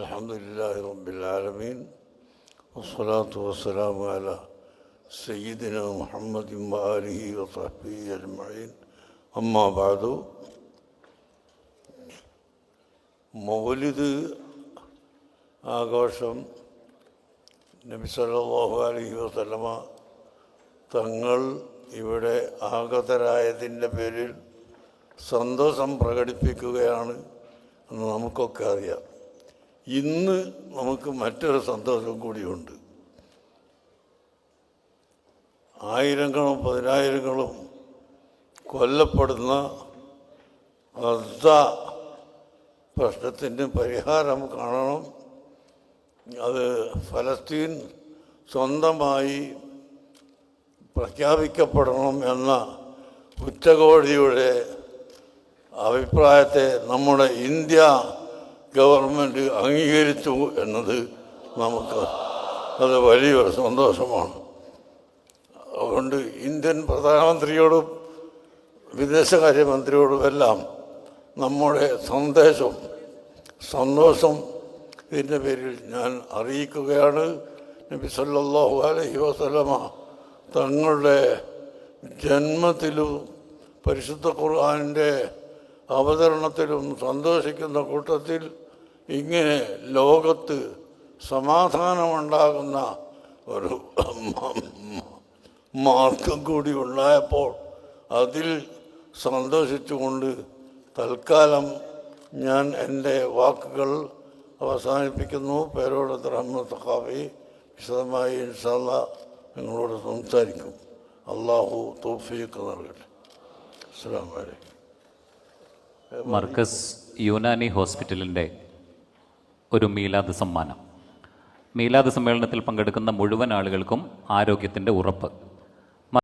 الحمد لله رب العالمين والصلاة والسلام على سيدنا محمد وآله وصحبه أجمعين أما بعد മൗലിദ് ആഘോഷം നബി സല്ലല്ലാഹു അലൈഹി വസല്ലമ തങ്ങൾ ഇവിടെ ആഗതരായതിൻ്റെ പേരിൽ സന്തോഷം പ്രകടിപ്പിക്കുകയാണ് എന്ന് നമുക്കൊക്കെ അറിയാം ഇന്ന് നമുക്ക് മറ്റൊരു സന്തോഷം കൂടിയുണ്ട്. ആയിരങ്ങളും പതിനായിരങ്ങളും കൊല്ലപ്പെടുന്ന അർദ്ധ പ്രശ്നത്തിന്റെ പരിഹാരം കാണണം. അത് ഫലസ്തീൻ സ്വന്തമായി പ്രഖ്യാപിക്കപ്പെടണം എന്ന ഉച്ചകോടിയുടെ അഭിപ്രായത്തെ നമ്മുടെ ഇന്ത്യ ഗവൺമെന്റ് അംഗീകരിച്ചു എന്നത് നമുക്ക് അത് വലിയൊരു സന്തോഷമാണ്. അതുകൊണ്ട് ഇന്ത്യൻ പ്രധാനമന്ത്രിയോടും വിദേശകാര്യമന്ത്രിയോടും എല്ലാം നമ്മുടെ സന്ദേശം സന്തോഷം ഇതിന്റെ പേരിൽ ഞാൻ അറിയിക്കുകയാണ്. നബി സല്ലാഹു അലഹി വസല്ലമ തങ്ങളുടെ ജന്മത്തിലും പരിശുദ്ധ ഖുർആാനിന്റെ അവതരണത്തിലും സന്തോഷിക്കുന്ന കൂട്ടത്തിൽ ഇങ്ങനെ ലോകത്ത് സമാധാനമുണ്ടാകുന്ന ഒരു മാർഗം കൂടി ഉണ്ടായപ്പോൾ അതിൽ സന്തോഷിച്ചുകൊണ്ട് തൽക്കാലം ഞാൻ എന്റെ വാക്കുകൾ അവസാനിപ്പിക്കുന്നു. പേരോട് റഹ്മത്ത് ഖാബി വിശദമായി ഇൻഷാല്ല നിങ്ങളോട് സംസാരിക്കും. അള്ളാഹു തോഫിയൊക്കെ നൽകട്ടെ. അസ്സാം വലൈക്കും മർക്കസ് യുനാനി ഹോസ്പിറ്റലിന്റെ ഒരു മീലാദ് സമ്മാനം. മീലാദ് സമ്മേളനത്തിൽ പങ്കെടുക്കുന്ന മുഴുവൻ ആളുകൾക്കും ആരോഗ്യത്തിന്റെ ഉറപ്പ്.